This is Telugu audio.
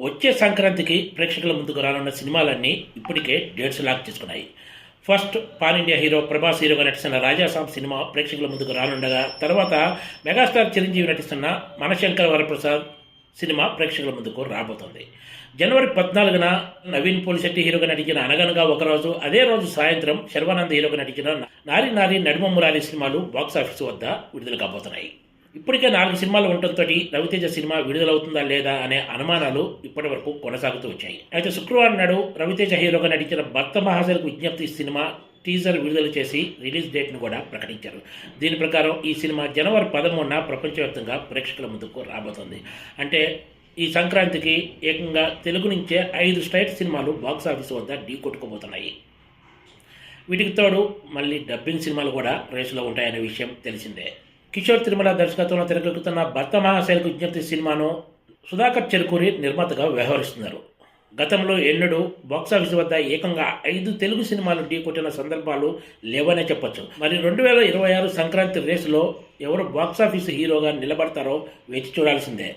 వచ్చే సంక్రాంతికి ప్రేక్షకుల ముందుకు రానున్న సినిమాలన్నీ ఇప్పటికే డేట్స్ లాక్ చేసుకున్నాయి. First pan India hero Prabhas హీరోగా నటిస్తున్న రాజాసాబ్ సినిమా ప్రేక్షకుల ముందుకు రానుండగా తర్వాత మెగాస్టార్ చిరంజీవి నటిస్తున్న మనశంకర్ వరప్రసాద్ సినిమా ప్రేక్షకుల ముందుకు రాబోతుంది. జనవరి పద్నాలుగున నవీన్ పోలిశెట్టి హీరోగా నటించిన అనగనగా ఒకరోజు అదే రోజు సాయంత్రం శర్వానంద్ హీరోగా నటించిన నారి నారి నడుమ మురారి సినిమాలు బాక్సాఫీస్ వద్ద విడుదల కాబోతున్నాయి. ఇప్పటికే నాలుగు సినిమాలు ఉండటంతో రవితేజ సినిమా విడుదలవుతుందా లేదా అనే అనుమానాలు ఇప్పటి వరకు కొనసాగుతూ వచ్చాయి. అయితే శుక్రవారం నాడు రవితేజ హీరోగా నటించిన భర్త మహాజన్కు విజ్ఞప్తి సినిమా టీజర్ విడుదల చేసి రిలీజ్ డేట్ను కూడా ప్రకటించారు. దీని ప్రకారం ఈ సినిమా జనవరి పదమూడున ప్రపంచవ్యాప్తంగా ప్రేక్షకుల ముందుకు రాబోతోంది. అంటే ఈ సంక్రాంతికి ఏకంగా తెలుగు నుంచే ఐదు స్ట్రైట్ సినిమాలు బాక్సాఫీస్ వద్ద ఢీ కొట్టుకోబోతున్నాయి వీటికి తోడు మళ్ళీ డబ్బింగ్ సినిమాలు కూడా రేసులో ఉంటాయనే విషయం తెలిసిందే. కిషోర్ తిరుమల దర్శకత్వంలో తెరకెక్కుతున్న భర్త మహాశైలకు విజ్ఞప్తి సినిమాను సుధాకర్ చెరుకూరి నిర్మాతగా వ్యవహరిస్తున్నారు. గతంలో ఎన్నడూ బాక్సాఫీస్ వద్ద ఏకంగా ఐదు తెలుగు సినిమాలు ఢీకొట్టిన సందర్భాలు లేవనే చెప్పొచ్చు. మరి రెండు వేల ఇరవై ఆరు సంక్రాంతి రేసులో ఎవరు బాక్సాఫీస్ హీరోగా నిలబడతారో వేచి చూడాల్సిందే.